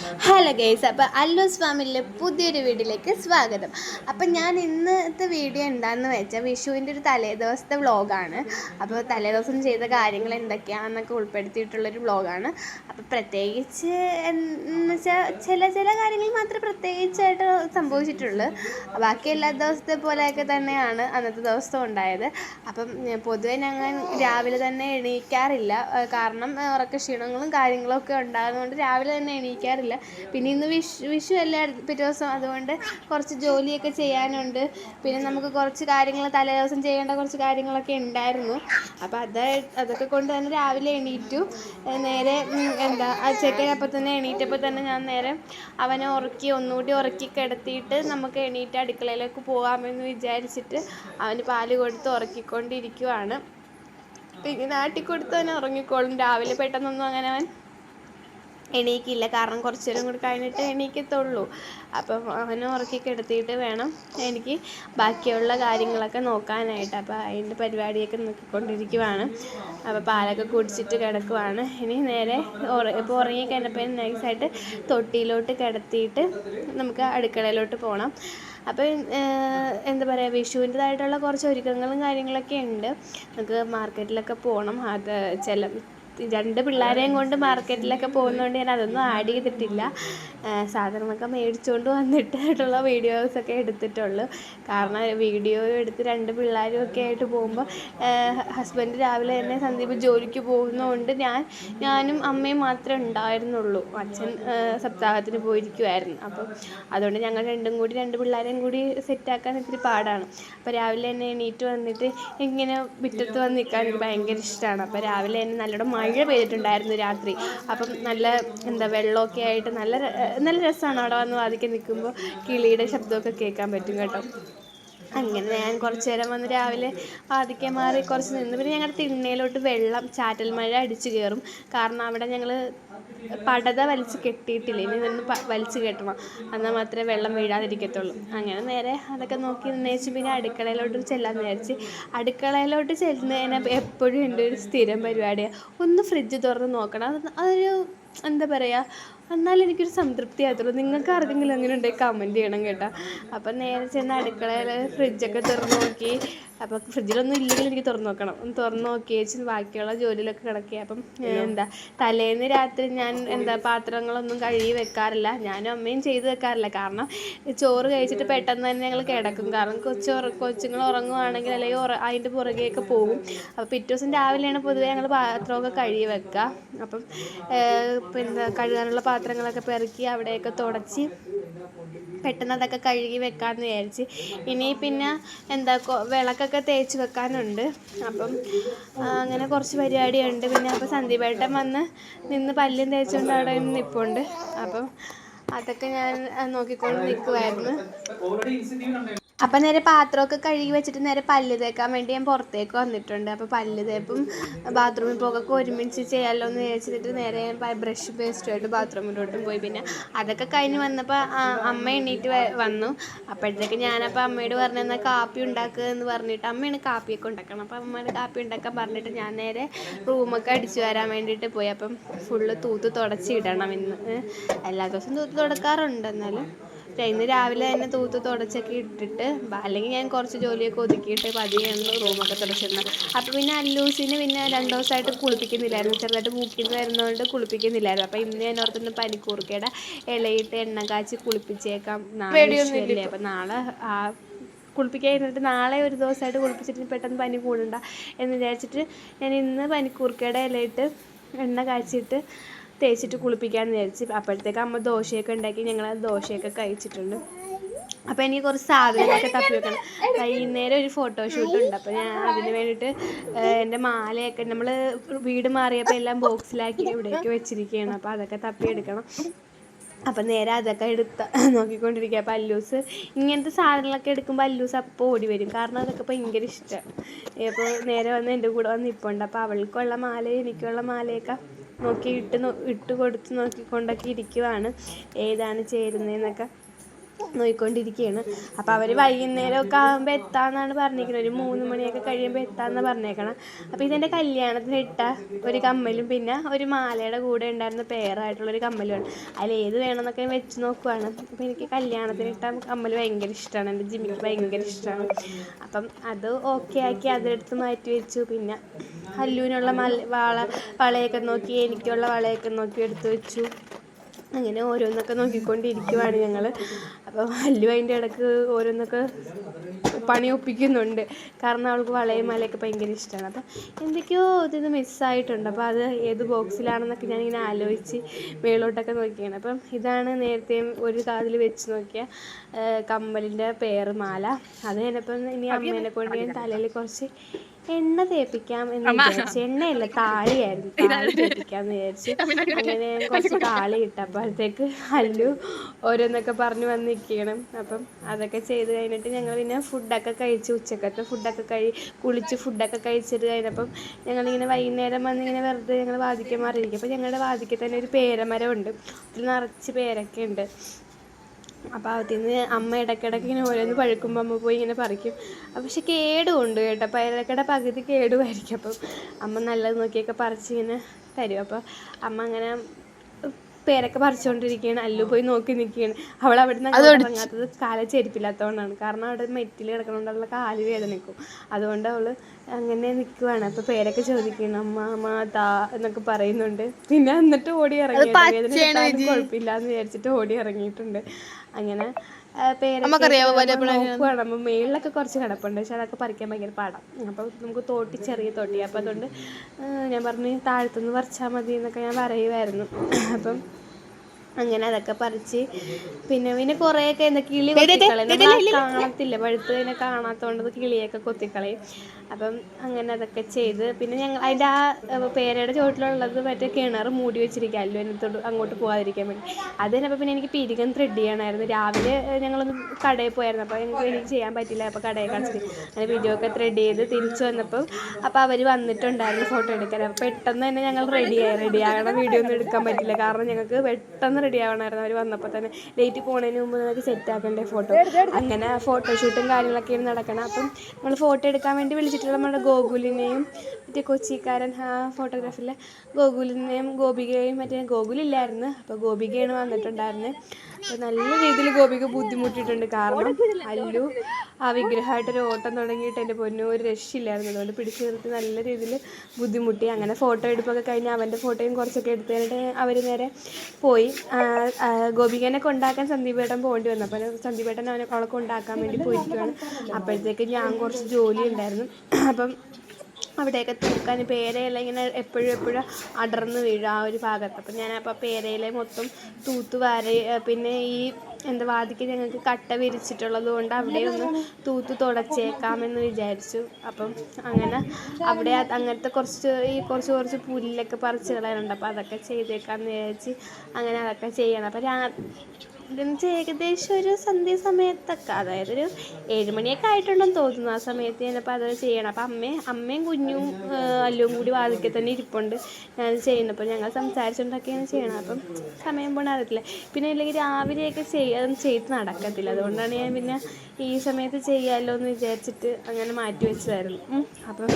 Hello guys അപ്പോൾ അല്ലൂസ് ഫാമിലിയിലെ പുതിയൊരു വീഡിയോയിലേക്ക് സ്വാഗതം. അപ്പം ഞാൻ ഇന്നത്തെ വീഡിയോ എന്താണെന്ന് വെച്ചാൽ വിഷുവിന്റെ ഒരു തലേദിവസത്തെ വ്ളോഗാണ് അപ്പോൾ തലേദിവസം ചെയ്ത കാര്യങ്ങൾ എന്തൊക്കെയാണെന്നൊക്കെ ഉൾപ്പെടുത്തിയിട്ടുള്ളൊരു വ്ളോഗാണ് അപ്പോൾ പ്രത്യേകിച്ച് എന്ന് വെച്ചാൽ ചില ചില കാര്യങ്ങൾ മാത്രമേ പ്രത്യേകിച്ചായിട്ട് സംഭവിച്ചിട്ടുള്ളൂ. ബാക്കി എല്ലാ ദിവസത്തെ പോലെയൊക്കെ തന്നെയാണ് അന്നത്തെ ദിവസം ഉണ്ടായത്. അപ്പം പൊതുവേ ഞങ്ങൾ രാവിലെ തന്നെ എണീക്കാറില്ല. കാരണം ഉറക്ക ക്ഷീണങ്ങളും കാര്യങ്ങളൊക്കെ ഉണ്ടാകുന്നതുകൊണ്ട് രാവിലെ തന്നെ എണീക്കാറില്ല. പിന്നെ ഇന്ന് വിഷു വിഷു അല്ല പിറ്റേ ദിവസം. അതുകൊണ്ട് കുറച്ച് ജോലിയൊക്കെ ചെയ്യാനുണ്ട്. പിന്നെ നമുക്ക് കുറച്ച് കാര്യങ്ങൾ തലേ ദിവസം ചെയ്യേണ്ട കുറച്ച് കാര്യങ്ങളൊക്കെ ഉണ്ടായിരുന്നു. അപ്പോൾ അത് അതൊക്കെ കൊണ്ട് തന്നെ രാവിലെ എണീറ്റു. നേരെ എന്താ ആ അപ്പം തന്നെ എണീറ്റപ്പോൾ തന്നെ ഞാൻ നേരെ അവനെ ഉറക്കി ഒന്നുകൂടി ഉറക്കി കിടത്തിയിട്ട് നമുക്ക് എണീറ്റ് അടുക്കളയിലേക്ക് പോകാമെന്ന് വിചാരിച്ചിട്ട് അവന് പാൽ കൊടുത്ത് ഉറക്കിക്കൊണ്ടിരിക്കുവാണ്. പിന്നെ നാട്ടിക്കൊടുത്ത് അവൻ ഉറങ്ങിക്കോളും. രാവിലെ പെട്ടെന്നൊന്നും അങ്ങനെ അവൻ എണീക്കില്ല. കാരണം കുറച്ച് നേരം കൂടി കഴിഞ്ഞിട്ട് എണീക്കത്തുള്ളൂ. അപ്പം അവനെ ഉറക്കി കിടത്തിയിട്ട് വേണം എനിക്ക് ബാക്കിയുള്ള കാര്യങ്ങളൊക്കെ നോക്കാനായിട്ട്. അപ്പോൾ അതിന്റെ പരിപാടിയൊക്കെ നോക്കിക്കൊണ്ടിരിക്കുവാണ്. അപ്പോൾ പാലൊക്കെ കുടിച്ചിട്ട് കിടക്കുവാണ്. ഇനി നേരെ ഇപ്പോൾ ഉറങ്ങി കഴിഞ്ഞപ്പോൾ നൈസായിട്ട് തൊട്ടിയിലോട്ട് കിടത്തിയിട്ട് നമുക്ക് അടുക്കളയിലോട്ട് പോകണം അപ്പോൾ എന്താ പറയുക വിഷുവിന്റെതായിട്ടുള്ള കുറച്ച് ഒരുക്കങ്ങളും കാര്യങ്ങളൊക്കെ ഉണ്ട്. നമുക്ക് മാർക്കറ്റിലൊക്കെ പോകണം അത് ചില രണ്ട് പിള്ളേരെയും കൊണ്ട് മാർക്കറ്റിലൊക്കെ പോകുന്നതുകൊണ്ട് ഞാൻ അതൊന്നും ആഡ് ചെയ്തിട്ടില്ല. സാധനങ്ങളൊക്കെ മേടിച്ചുകൊണ്ട് വന്നിട്ടായിട്ടുള്ള വീഡിയോസൊക്കെ എടുത്തിട്ടുള്ളൂ. കാരണം വീഡിയോ എടുത്ത് രണ്ട് പിള്ളേരും ഒക്കെ ആയിട്ട് പോകുമ്പോൾ ഹസ്ബൻഡ് രാവിലെ തന്നെ സന്ദീപ് ജോലിക്ക് പോകുന്നതുകൊണ്ട് ഞാൻ ഞാനും അമ്മയും മാത്രമേ ഉണ്ടായിരുന്നുള്ളൂ. അച്ഛൻ സപ്താഹത്തിന് പോയിരിക്കുമായിരുന്നു അപ്പം അതുകൊണ്ട് ഞങ്ങൾ രണ്ടും കൂടി രണ്ട് പിള്ളേരെയും കൂടി സെറ്റാക്കാൻ ഇത്തിരി പാടാണ്. അപ്പോൾ രാവിലെ തന്നെ എണീറ്റ് വന്നിട്ട് ഇങ്ങനെ മുറ്റത്ത് വന്ന് നിൽക്കാൻ എനിക്ക് ഭയങ്കര ഇഷ്ടമാണ് അപ്പോൾ രാവിലെ തന്നെ നല്ലോണം മഴ പെയ്തിട്ടുണ്ടായിരുന്നു രാത്രി. അപ്പം നല്ല എന്താ വെള്ളമൊക്കെ ആയിട്ട് നല്ല നല്ല രസമാണ് അവിടെ വന്ന് വാതിൽക്കൽ നിൽക്കുമ്പോൾ കിളിയുടെ ശബ്ദമൊക്കെ കേൾക്കാൻ പറ്റും കേട്ടോ. അങ്ങനെ ഞാൻ കുറച്ച് നേരം വന്ന് രാവിലെ പാതിക്കെ മാറി കുറച്ച് നിന്ന് പിന്നെ ഞങ്ങളുടെ തിണ്ണയിലോട്ട് വെള്ളം ചാറ്റൽ മഴ അടിച്ച് കയറും. കാരണം അവിടെ ഞങ്ങൾ പടത വലിച്ച് കെട്ടിയിട്ടില്ല? ഇനി നിന്ന് വലിച്ച് കെട്ടണം. എന്നാൽ മാത്രമേ വെള്ളം വീഴാതിരിക്കത്തുള്ളൂ. അങ്ങനെ നേരെ അതൊക്കെ നോക്കി നിന്നേച്ച് പിന്നെ അടുക്കളയിലോട്ട് ചെല്ലാൻ വിചാരിച്ച്. അടുക്കളയിലോട്ട് ചെല്ലുന്നതിന് എപ്പോഴും എന്റെ ഒരു സ്ഥിരം പരിപാടിയാണ് ഒന്ന് ഫ്രിഡ്ജ് തുറന്ന് നോക്കണം. അതൊരു എന്താ പറയുക എന്നാലും എനിക്കൊരു സംതൃപ്തി ആകത്തുള്ളൂ നിങ്ങൾക്ക് ആർക്കെങ്കിലും അങ്ങനെ ഉണ്ടെങ്കിൽ കമന്റ് ചെയ്യണം കേട്ടോ. അപ്പം നേരെ ചെന്ന് അടുക്കളയിൽ ഫ്രിഡ്ജൊക്കെ തുറന്ന് നോക്കി. അപ്പോൾ ഫ്രിഡ്ജിലൊന്നും ഇല്ലെങ്കിൽ എനിക്ക് തുറന്നു നോക്കണം. ഒന്ന് തുറന്നു നോക്കി വെച്ച് ബാക്കിയുള്ള ജോലിയിലൊക്കെ കിടക്കുക അപ്പം എന്താ തലേന്ന് രാത്രി ഞാൻ എന്താ പാത്രങ്ങളൊന്നും കഴുകി വെക്കാറില്ല. ഞാനും അമ്മയും ചെയ്ത് വെക്കാറില്ല. കാരണം ചോറ് കഴിച്ചിട്ട് പെട്ടെന്ന് തന്നെ ഞങ്ങൾ കിടക്കും. കാരണം കൊച്ചു കൊച്ചുങ്ങൾ ഉറങ്ങുവാണെങ്കിൽ അല്ലെങ്കിൽ ഉറ അതിന്റെ പുറകെയൊക്കെ പോകും. അപ്പോൾ പിറ്റേ ദിവസം രാവിലെയാണ് പൊതുവേ ഞങ്ങൾ പാത്രമൊക്കെ കഴുകി വെക്കുക അപ്പം പിന്നെ കഴുകാനുള്ള പാത്രങ്ങളൊക്കെ പെറുക്കി അവിടെയൊക്കെ തുടച്ച് പെട്ടെന്ന് അതൊക്കെ കഴുകി വെക്കാമെന്ന് വിചാരിച്ച്. ഇനി പിന്നെ എന്താ വിളക്കൊക്കെ തേച്ച് വെക്കാനുണ്ട്. അപ്പം അങ്ങനെ കുറച്ച് പരിപാടിയുണ്ട്. പിന്നെ അപ്പോൾ സന്ദീപേട്ടൻ വന്ന് നിന്ന് പല്ലും തേച്ചുകൊണ്ട് അവിടെ നിൽപ്പുണ്ട് അപ്പം അതൊക്കെ ഞാൻ നോക്കിക്കൊണ്ട് നിൽക്കുമായിരുന്നു അപ്പം നേരെ പാത്രമൊക്കെ കഴുകി വെച്ചിട്ട് നേരെ പല്ല് തേക്കാൻ വേണ്ടി ഞാൻ പുറത്തേക്ക് വന്നിട്ടുണ്ട്. അപ്പോൾ പല്ല് തേപ്പും ബാത്റൂമിൽ പോകൊക്കെ ഒരുമിച്ച് ചെയ്യാമല്ലോ എന്ന് വിചാരിച്ചിട്ട് നേരെ ബ്രഷ് പേസ്റ്റുമായിട്ട് ബാത്റൂമിലോട്ടും പോയി. പിന്നെ അതൊക്കെ കഴിഞ്ഞ് വന്നപ്പോൾ അമ്മ എണീറ്റ് വ- വന്നു. അപ്പോഴത്തേക്ക് ഞാനപ്പോൾ അമ്മയോട് പറഞ്ഞു കാപ്പി ഉണ്ടാക്കുക എന്ന് പറഞ്ഞിട്ട് അമ്മയാണ് കാപ്പിയൊക്കെ ഉണ്ടാക്കണം. അപ്പോൾ അമ്മയുടെ കാപ്പി ഉണ്ടാക്കാൻ പറഞ്ഞിട്ട് ഞാൻ നേരെ റൂമൊക്കെ അടിച്ചു വരാൻ വേണ്ടിയിട്ട് പോയി. അപ്പം ഫുള്ള് തൂത്ത് തുടച്ചിടണം ഇന്ന്. എല്ലാ ദിവസവും തൂത്ത് തുടക്കാറുണ്ട് എന്നാലും. പക്ഷേ ഇന്ന് രാവിലെ തന്നെ തൂത്ത് തുടച്ചൊക്കെ ഇട്ടിട്ട് അല്ലെങ്കിൽ ഞാൻ കുറച്ച് ജോലിയൊക്കെ ഒതുക്കിയിട്ട് പതിയാണ് റൂമൊക്കെ തുടച്ചിരുന്നത് അപ്പോൾ പിന്നെ അല്ലൂസിന് പിന്നെ രണ്ട് ദിവസമായിട്ട് കുളിപ്പിക്കുന്നില്ലായിരുന്നു. ചെറുതായിട്ട് മൂക്കിന്ന് വരുന്നതുകൊണ്ട് കുളിപ്പിക്കുന്നില്ലായിരുന്നു. അപ്പോൾ ഇന്ന് ഞാൻ ഓർത്തൊന്ന് പനിക്കൂർക്കയുടെ ഇലയിട്ട് എണ്ണ കാച്ചി കുളിപ്പിച്ചേക്കാം നാളെ അപ്പം നാളെ ആ കുളിപ്പിക്കാൻ ഇരുന്നിട്ട് നാളെ ഒരു ദിവസമായിട്ട് കുളിപ്പിച്ചിട്ട് പെട്ടെന്ന് പനി കൂടണ്ട എന്ന് വിചാരിച്ചിട്ട് ഞാൻ ഇന്ന് പനിക്കൂർക്കയുടെ ഇലയിട്ട് എണ്ണ കാച്ചിട്ട് തേച്ചിട്ട് കുളിപ്പിക്കാമെന്ന് വിചാരിച്ച് അപ്പോഴത്തേക്ക് അമ്മ ദോശയൊക്കെ ഉണ്ടാക്കി ഞങ്ങൾ ആ ദോശയൊക്കെ കഴിച്ചിട്ടുണ്ട്. അപ്പോൾ എനിക്ക് കുറച്ച് സാധനങ്ങളൊക്കെ തപ്പി വെക്കണം. വൈകുന്നേരം ഒരു ഫോട്ടോഷൂട്ട് ഉണ്ട്. അപ്പോൾ ഞാൻ അതിന് വേണ്ടിയിട്ട് എന്റെ മാലയൊക്കെ നമ്മൾ വീട് മാറിയപ്പോൾ എല്ലാം ബോക്സിലാക്കി ഇവിടേക്ക് വെച്ചിരിക്കുകയാണ്. അപ്പോൾ അതൊക്കെ തപ്പിയെടുക്കണം അപ്പം നേരെ അതൊക്കെ എടുത്ത് നോക്കിക്കൊണ്ടിരിക്കുക. അപ്പം അല്ലൂസ് ഇങ്ങനത്തെ സാധനങ്ങളൊക്കെ എടുക്കുമ്പോൾ അല്ലൂസ് അപ്പോൾ ഓടി വരും. കാരണം അതൊക്കെ ഭയങ്കര ഇഷ്ടമാണ് അപ്പോൾ നേരെ വന്ന് എന്റെ കൂടെ വന്ന് നിൽപ്പുണ്ട് അപ്പോൾ അവൾക്കുള്ള മാലയും എനിക്കുള്ള മാലയൊക്കെ നോക്കി ഇട്ട് ഇട്ട് കൊടുത്ത് നോക്കിക്കൊണ്ടൊക്കെ ഇരിക്കുവാണ്. ഏതാണ് ചേരുന്നതെന്നൊക്കെ നോക്കിക്കൊണ്ടിരിക്കുകയാണ് അപ്പോൾ അവർ വൈകുന്നേരമൊക്കെ ആകുമ്പോൾ എത്താമെന്നാണ് പറഞ്ഞിരിക്കുന്നത് ഒരു മൂന്ന് മണിയൊക്കെ കഴിയുമ്പോൾ എത്താമെന്നാണ് പറഞ്ഞേക്കണം. അപ്പോൾ ഇതെന്റെ കല്യാണത്തിന് ഇട്ട ഒരു കമ്മലും പിന്നെ ഒരു മാലയുടെ കൂടെ ഉണ്ടായിരുന്ന പേറായിട്ടുള്ളൊരു കമ്മലുമാണ്. അതിൽ ഏത് വേണമെന്നൊക്കെ വെച്ച് നോക്കുവാണ്. അപ്പോൾ എനിക്ക് കല്യാണത്തിന് ഇട്ട കമ്മൽ ഭയങ്കര ഇഷ്ടമാണ് എന്റെ ജിമ്മിക്ക് ഭയങ്കര ഇഷ്ടമാണ് അപ്പം അത് ഓക്കെ ആക്കി അതെടുത്ത് മാറ്റി വെച്ചു. പിന്നെ ഹല്ലുവിനുള്ള മല വള വളയൊക്കെ നോക്കി എനിക്കുള്ള വളയൊക്കെ നോക്കി എടുത്തു വെച്ചു. അങ്ങനെ ഓരോന്നൊക്കെ നോക്കിക്കൊണ്ടിരിക്കുവാണ് ഞങ്ങൾ അപ്പോൾ ഹല്ലു അതിന്റെ ഇടയ്ക്ക് ഓരോന്നൊക്കെ പണി ഒപ്പിക്കുന്നുണ്ട്. കാരണം അവൾക്ക് വളയും മലയൊക്കെ ഭയങ്കര ഇഷ്ടമാണ് അപ്പം എന്തൊക്കെയോ ഇതിന് മിസ്സായിട്ടുണ്ട് അപ്പോൾ അത് ഏത് ബോക്സിലാണെന്നൊക്കെ ഞാനിങ്ങനെ ആലോചിച്ച് മേളോട്ടൊക്കെ നോക്കിയാണ്. അപ്പം ഇതാണ് നേരത്തെ ഒരു കാതിൽ വെച്ച് നോക്കിയ കമ്മലിന്റെ പേർ മാല അത് കഴിഞ്ഞപ്പം ഇനി അമ്മേനെ കൊണ്ട് ഞാൻ തലയിൽ കുറച്ച് എണ്ണ തേപ്പിക്കാം എന്ന് വിചാരിച്ചു. എണ്ണയല്ല താളിയായിരുന്നു. താളി തേപ്പിക്കാന്ന് വിചാരിച്ചു. അങ്ങനെ കുറച്ച് താളി ഇട്ടപ്പോഴത്തേക്ക് അല്ലു ഓരോന്നൊക്കെ പറഞ്ഞു വന്നിരിക്കണം അപ്പം അതൊക്കെ ചെയ്ത് കഴിഞ്ഞിട്ട് ഞങ്ങൾ പിന്നെ ഫുഡൊക്കെ കഴിച്ച് ഉച്ചക്കത്തെ ഫുഡൊക്കെ കഴി കുളിച്ച് ഫുഡൊക്കെ കഴിച്ചിട്ട് കഴിഞ്ഞപ്പം ഞങ്ങളിങ്ങനെ വൈകുന്നേരം വന്നിങ്ങനെ വെറുതെ ഞങ്ങൾ വാതിക്കൽ മാറിയിരിക്കും. അപ്പോൾ ഞങ്ങളുടെ വാതിക്കൽ തന്നെ ഒരു പേരമരമുണ്ട്. അതിൽ നിറച്ച് പേരൊക്കെ ഉണ്ട്. അപ്പോൾ അതിൽ നിന്ന് അമ്മ ഇടയ്ക്കിടയ്ക്ക് ഇങ്ങനെ ഓരോന്ന് പഴുക്കുമ്പോൾ അമ്മ പോയി ഇങ്ങനെ പറിക്കും. പക്ഷെ കേടുമുണ്ട് കേട്ടോ. അപ്പോൾ ഇടയ്ക്കിടെ പകുതി കേടുമായിരിക്കും അപ്പം അമ്മ നല്ലത് നോക്കിയൊക്കെ പറിച്ച് ഇങ്ങനെ തരും. അപ്പോൾ അമ്മ അങ്ങനെ പേരൊക്കെ പറിച്ചുകൊണ്ടിരിക്കുകയാണ് അല്ലു പോയി നോക്കി നിൽക്കുകയാണ് അവൾ അവിടെ നിന്ന് ഇറങ്ങാത്തത് കാല ചെരുപ്പില്ലാത്തതുകൊണ്ടാണ്. കാരണം അവിടെ മെറ്റിൽ കിടക്കണോണ്ട് അവളുടെ കാൽ വേദനിക്കും. അതുകൊണ്ട് അവൾ അങ്ങനെ നിൽക്കുവാണ് അപ്പോൾ പേരൊക്കെ ചോദിക്കണം അമ്മ അമ്മ താ എന്നൊക്കെ പറയുന്നുണ്ട്. പിന്നെ എന്നിട്ട് ഓടി ഇറങ്ങി വേദന കുഴപ്പമില്ല എന്ന് വിചാരിച്ചിട്ട് ഓടി ഇറങ്ങിയിട്ടുണ്ട്. അങ്ങനെ പേരൊക്കെ മേളിലൊക്കെ കുറച്ച് കിടപ്പുണ്ട്. പക്ഷെ അതൊക്കെ പറിക്കാൻ ഭയങ്കര പാടാം. അപ്പോൾ നമുക്ക് തോട്ടി ചെറിയ തോട്ടി. അപ്പോൾ അതുകൊണ്ട് ഞാൻ പറഞ്ഞു താഴത്തുനിന്ന് പറിച്ചാൽ മതി എന്നൊക്കെ ഞാൻ പറയുമായിരുന്നു അപ്പം അങ്ങനെ അതൊക്കെ പറിച്ച്. പിന്നെ പിന്നെ കുറേയൊക്കെ എന്താ കിളി കൊത്തിക്കളയും. കാണത്തില്ല? പഴുത്ത് പിന്നെ കാണാത്തോണ്ട് കിളിയൊക്കെ കൊത്തിക്കളയും. അപ്പം അങ്ങനെ അതൊക്കെ ചെയ്ത് പിന്നെ ഞങ്ങൾ അതിന്റെ ആ പേരയുടെ ചുവട്ടിലുള്ളത് മറ്റേ കിണർ മൂടി വെച്ചിരിക്കാമല്ലോ എന്നിട്ട് അങ്ങോട്ട് പോകാതിരിക്കാൻ വേണ്ടി. അത് തന്നെ പിന്നെ എനിക്ക് പിരികം ത്രെഡ് ചെയ്യണമായിരുന്നു രാവിലെ ഞങ്ങളൊന്ന് കടയിൽ പോയായിരുന്നു. അപ്പോൾ ഞങ്ങൾക്ക് എനിക്ക് ചെയ്യാൻ പറ്റില്ല അപ്പോൾ കടയിൽ കളിച്ചിട്ട് അങ്ങനെ വീഡിയോ ഒക്കെ ത്രെഡ് ചെയ്ത് തിരിച്ചു വന്നപ്പോൾ അപ്പോൾ അവർ വന്നിട്ടുണ്ടായിരുന്നു ഫോട്ടോ എടുക്കാൻ. അപ്പോൾ പെട്ടെന്ന് തന്നെ ഞങ്ങൾ റെഡിയായി റെഡി ആകണം വീഡിയോ ഒന്നും എടുക്കാൻ പറ്റില്ല കാരണം ഞങ്ങൾക്ക് പെട്ടെന്ന് റെഡി ആവണമായിരുന്നു. അവർ വന്നപ്പോൾ തന്നെ ഡേറ്റ് പോകുന്നതിന് മുമ്പ് നമുക്ക് സെറ്റ് ആക്കണ്ടേ ഫോട്ടോ അങ്ങനെ ഫോട്ടോഷൂട്ടും കാര്യങ്ങളൊക്കെയാണ് നടക്കണം. അപ്പം നമ്മൾ ഫോട്ടോ എടുക്കാൻ വേണ്ടി വിളിച്ചിട്ടുള്ള നമ്മുടെ ഗോകുലിനെയും മറ്റേ കൊച്ചിക്കാരൻ ആ ഫോട്ടോഗ്രാഫിലെ ഗോകുലിനെയും ഗോപികയെയും മറ്റേ ഗോകുലില്ലായിരുന്നു. അപ്പോൾ ഗോപികയാണ് വന്നിട്ടുണ്ടായിരുന്നത് നല്ല രീതിയിൽ ഗോപിക്ക് ബുദ്ധിമുട്ടിയിട്ടുണ്ട്. കാരണം അല്ലു ആ വിഗ്രഹമായിട്ട് ഒരു ഓട്ടം തുടങ്ങിയിട്ട് എന്റെ പൊന്നു ഒരു രക്ഷയില്ലായിരുന്നു. അതുകൊണ്ട് പിടിച്ചു നിർത്തി നല്ല രീതിയിൽ ബുദ്ധിമുട്ടി. അങ്ങനെ ഫോട്ടോ എടുപ്പൊക്കെ കഴിഞ്ഞ് അവന്റെ ഫോട്ടോയും കുറച്ചൊക്കെ എടുത്ത് കഴിഞ്ഞിട്ട് അവർ നേരെ പോയി. ഗോപികനെ കൊണ്ടാക്കാൻ സന്ദീപേട്ടൻ പോകേണ്ടി വന്നു. അപ്പോൾ സന്ദീപേട്ടൻ അവനെ അവളെ കൊണ്ടാക്കാൻ വേണ്ടി പോയിരിക്കുകയാണ്. അപ്പോഴത്തേക്ക് ഞാൻ കുറച്ച് ജോലി ഉണ്ടായിരുന്നു. അപ്പം അവിടെയൊക്കെ തൂക്കാൻ പേരയില ഇങ്ങനെ എപ്പോഴും എപ്പോഴും അടർന്ന് വീഴും ആ ഒരു ഭാഗത്ത്. അപ്പം ഞാൻ അപ്പോൾ പേരയില മൊത്തം തൂത്ത് വാര പിന്നെ ഈ എന്താ വാതിക്ക് ഞങ്ങൾക്ക് കട്ട വിരിച്ചിട്ടുള്ളത് കൊണ്ട് അവിടെ ഒന്ന് തൂത്ത് തുടച്ചേക്കാമെന്ന് വിചാരിച്ചു. അപ്പം അങ്ങനെ അവിടെ അങ്ങനത്തെ കുറച്ച് ഈ കുറച്ച് കുറച്ച് പുല്ലൊക്കെ പറിച്ച് കളയാനുണ്ട്. അപ്പോൾ അതൊക്കെ ചെയ്തേക്കാമെന്ന് വിചാരിച്ച് അങ്ങനെ അതൊക്കെ ചെയ്യണം. അപ്പം രാ ഇതെന്ന് ഏകദേശം ഒരു സന്ധ്യ സമയത്തൊക്കെ അതായത് ഒരു ഏഴുമണിയൊക്കെ ആയിട്ടുണ്ടെന്ന് തോന്നുന്നു ആ സമയത്ത് ഞാനപ്പോൾ അത് ചെയ്യണം. അപ്പം അമ്മയും അമ്മയും കുഞ്ഞും അല്ലും കൂടി വാതിക്കൽ തന്നെ ഇരിപ്പുണ്ട്. ഞാൻ ചെയ്യുന്നത് ഞങ്ങൾ സംസാരിച്ചുകൊണ്ടൊക്കെയാണ് ചെയ്യണം അപ്പം സമയം പോണ അറിയത്തില്ല. പിന്നെ അല്ലെങ്കിൽ രാവിലെയൊക്കെ ചെയ്യാൻ ചെയ്ത് നടക്കത്തില്ല. അതുകൊണ്ടാണ് ഞാൻ പിന്നെ ഈ സമയത്ത് ചെയ്യാമല്ലോ എന്ന് വിചാരിച്ചിട്ട് അങ്ങനെ മാറ്റി വെച്ചതായിരുന്നു. അപ്പം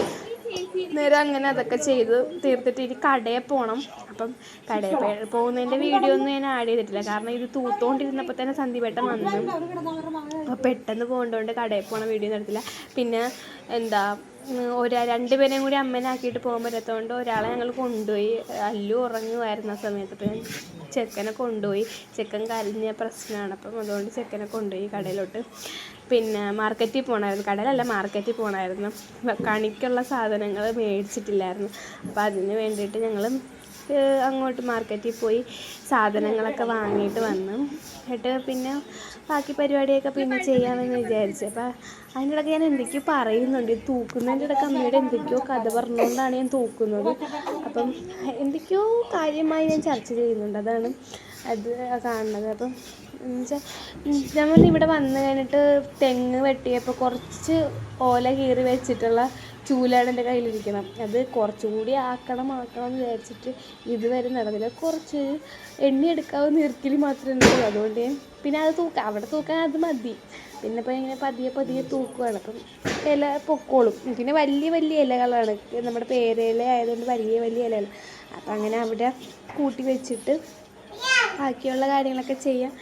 നേരെ അങ്ങനെ അതൊക്കെ ചെയ്ത്. തീർത്തിട്ട് ഇനി കടയിൽ പോകണം അപ്പം കടയിൽ പോകുന്നതിന്റെ വീഡിയോ ഒന്നും ഞാൻ ആഡ് ചെയ്തിട്ടില്ല. കാരണം ഇത് തൂത്തുകൊണ്ടിരുന്നപ്പോൾ തന്നെ സന്ധിവട്ടം വന്നു. പെട്ടെന്ന് പോകേണ്ടതുകൊണ്ട് കടയിൽ പോകണ വീഡിയോ നടത്തില്ല പിന്നെ എന്താ ഒരാ രണ്ട് രണ്ടുപേരെയും കൂടി അമ്മേനെ ആക്കിയിട്ട് പോകാൻ പറ്റാത്തതുകൊണ്ട് ഒരാളെ ഞങ്ങൾ കൊണ്ടുപോയി. അല്ലു ഉറങ്ങുമായിരുന്നു ആ സമയത്ത്. ചെക്കനെ കൊണ്ടുപോയി. ചെക്കൻ കരഞ്ഞ പ്രശ്നമാണ് അപ്പം അതുകൊണ്ട് ചെക്കനെ കൊണ്ടുപോയി കടയിലോട്ട്. പിന്നെ മാർക്കറ്റിൽ പോകണമായിരുന്നു കടയിലല്ല മാർക്കറ്റിൽ പോകണമായിരുന്നു കണിക്കുള്ള സാധനങ്ങൾ മേടിച്ചിട്ടില്ലായിരുന്നു. അപ്പോൾ അതിന് വേണ്ടിയിട്ട് ഞങ്ങൾ അങ്ങോട്ട് മാർക്കറ്റിൽ പോയി സാധനങ്ങളൊക്കെ വാങ്ങിയിട്ട് വന്നു. എന്നിട്ട് പിന്നെ ബാക്കി പരിപാടിയൊക്കെ പിന്നെ ചെയ്യാമെന്ന് വിചാരിച്ചു. അപ്പോൾ അതിന്റെ ഇടയ്ക്ക് ഞാൻ എന്തൊക്കെയോ പറയുന്നുണ്ട്. തൂക്കുന്നതിന്റെ ഇടയ്ക്ക് അമ്മയുടെ എന്തൊക്കെയോ കഥ പറഞ്ഞുകൊണ്ടാണ് ഞാൻ തൂക്കുന്നത്. അപ്പം എന്തൊക്കെയോ കാര്യമായി ഞാൻ ചർച്ച ചെയ്യുന്നുണ്ട്. അതാണ് അത് കാണുന്നത്. അപ്പം എന്നുവെച്ചാൽ നമ്മൾ ഇവിടെ വന്നു കഴിഞ്ഞിട്ട് തെങ്ങ് വെട്ടിയപ്പോൾ കുറച്ച് ഓല കീറി വെച്ചിട്ടുള്ള ചൂലാണ് എന്റെ കയ്യിലിരിക്കണം. അത് കുറച്ചുകൂടി ആക്കണം ആക്കണം എന്ന് വിചാരിച്ചിട്ട് ഇതുവരെ നടന്നില്ല. കുറച്ച് എണ്ണി എടുക്കാവുന്ന ഇറക്കിൽ മാത്രമേ ഉള്ളൂ അതുകൊണ്ട് പിന്നെ അത് തൂക്കാം അവിടെ തൂക്കാൻ അത് മതി. പിന്നെ ഇപ്പോൾ ഇങ്ങനെ പതിയെ പതിയെ തൂക്കുവാണ്. അപ്പം ഇല പൊക്കോളും. പിന്നെ വലിയ വലിയ ഇലകളാണ്. നമ്മുടെ പേരയില ആയതുകൊണ്ട് വലിയ വലിയ ഇലകൾ അപ്പം അങ്ങനെ അവിടെ കൂട്ടി വെച്ചിട്ട് ബാക്കിയുള്ള കാര്യങ്ങളൊക്കെ ചെയ്യാം.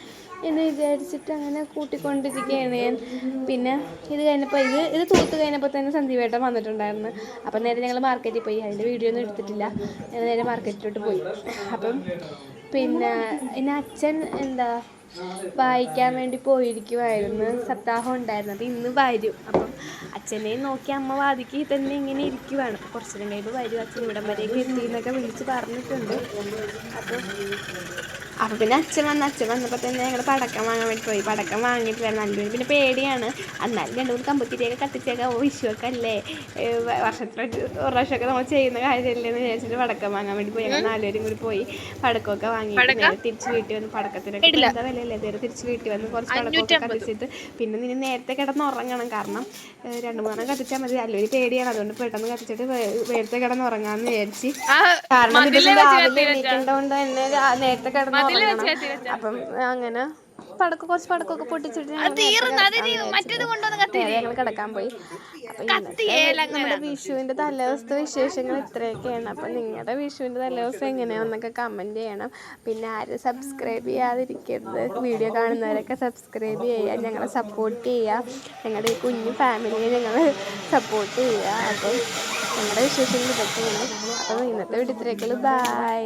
എന്ന് വിചാരിച്ചിട്ട് അങ്ങനെ കൂട്ടിക്കൊണ്ടിരിക്കുകയാണ്. ഞാൻ പിന്നെ ഇത് കഴിഞ്ഞപ്പോൾ ഇത് ഇത് തൂത്ത് കഴിഞ്ഞപ്പോൾ തന്നെ സന്ദീപേട്ടൻ വന്നിട്ടുണ്ടായിരുന്നു. അപ്പം നേരെ ഞങ്ങൾ മാർക്കറ്റിൽ പോയി. അതിന്റെ വീഡിയോ ഒന്നും എടുത്തിട്ടില്ല. ഞാൻ നേരെ മാർക്കറ്റിലോട്ട് പോയി. അപ്പം പിന്നെ പിന്നെ അച്ഛൻ എന്താ വായിക്കാൻ വേണ്ടി പോയിരിക്കുമായിരുന്നു സപ്താഹം ഉണ്ടായിരുന്നു. അപ്പം ഇന്ന് വരും. അപ്പം അച്ഛനെയും നോക്കി അമ്മ വാദിക്ക് തന്നെ ഇങ്ങനെ ഇരിക്കുവാണ്. അപ്പം കുറച്ച് നേരം കഴിയുമ്പോൾ വരും. അച്ഛൻ ഇവിടം വരെയൊക്കെ എത്തി എന്നൊക്കെ വിളിച്ച് പറഞ്ഞിട്ടുണ്ട്. അപ്പം അപ്പം പിന്നെ അച്ഛൻ വന്ന് അച്ഛൻ വന്നപ്പോൾ തന്നെ ഞങ്ങൾ പടക്കം വാങ്ങാൻ വേണ്ടി പോയി. പടക്കം വാങ്ങിയിട്ട് വരാൻ നല്ലൊരു പിന്നെ പേടിയാണ്. എന്നാലും രണ്ട് മൂന്ന് കമ്പത്തിരിയൊക്കെ കത്തിച്ചേക്കാം ഓ വിഷുവൊക്കെ അല്ലേ വർഷത്തിൽ ഒരു പ്രാവശ്യമൊക്കെ നമ്മൾ ചെയ്യുന്ന കാര്യമല്ലേ എന്ന് വിചാരിച്ചിട്ട് പടക്കം വാങ്ങാൻ വേണ്ടി പോയി. ഞങ്ങൾ നാലുപേരും കൂടി പോയി പടക്കമൊക്കെ വാങ്ങി നേരെ തിരിച്ച് വീട്ടിൽ വന്ന് പടക്കത്തിനൊക്കെ എന്താ വിലയല്ലേ നേരെ തിരിച്ച് വീട്ടിൽ വന്ന് കുറച്ച് പടക്കമൊക്കെ കത്തിച്ചിട്ട് പിന്നെ നിന്നെ നേരത്തെ കിടന്ന് ഉറങ്ങണം. കാരണം രണ്ട് മൂന്നെണ്ണം കത്തിച്ചാൽ മതി. നല്ലൊരു പേടിയാണ്. അതുകൊണ്ട് പെട്ടെന്ന് കത്തിച്ചിട്ട് നേരത്തെ കിടന്ന് ഉറങ്ങാമെന്ന് വിചാരിച്ച്. കാരണം രാവിലെ എണീക്കേണ്ടതുകൊണ്ട് തന്നെ നേരത്തെ കിടന്ന് അപ്പം അങ്ങനെ പടക്കം കുറച്ച് പടക്കമൊക്കെ പൊട്ടിച്ചിട്ട് ഞങ്ങൾ കിടക്കാൻ പോയി. നമ്മുടെ വിഷുവിന്റെ തലേദിവസത്തെ വിശേഷങ്ങൾ ഇത്രയൊക്കെയാണ്. അപ്പൊ നിങ്ങളുടെ വിഷുവിന്റെ തലേദിവസം എങ്ങനെയാണെന്നൊക്കെ കമന്റ് ചെയ്യണം. പിന്നെ ആരും സബ്സ്ക്രൈബ് ചെയ്യാതിരിക്കരുത്. വീഡിയോ കാണുന്നവരൊക്കെ സബ്സ്ക്രൈബ് ചെയ്യുക. ഞങ്ങളെ സപ്പോർട്ട് ചെയ്യുക. ഞങ്ങളുടെ ഈ കുഞ്ഞു ഫാമിലിയെ ഞങ്ങൾ സപ്പോർട്ട് ചെയ്യുക. അപ്പം ഞങ്ങളുടെ വിശേഷങ്ങൾ ഇതൊക്കെയാണ്. അപ്പം ഇന്നത്തെ വീഡിയോ ഇത്രയൊക്കെയുള്ളൂ ബൈ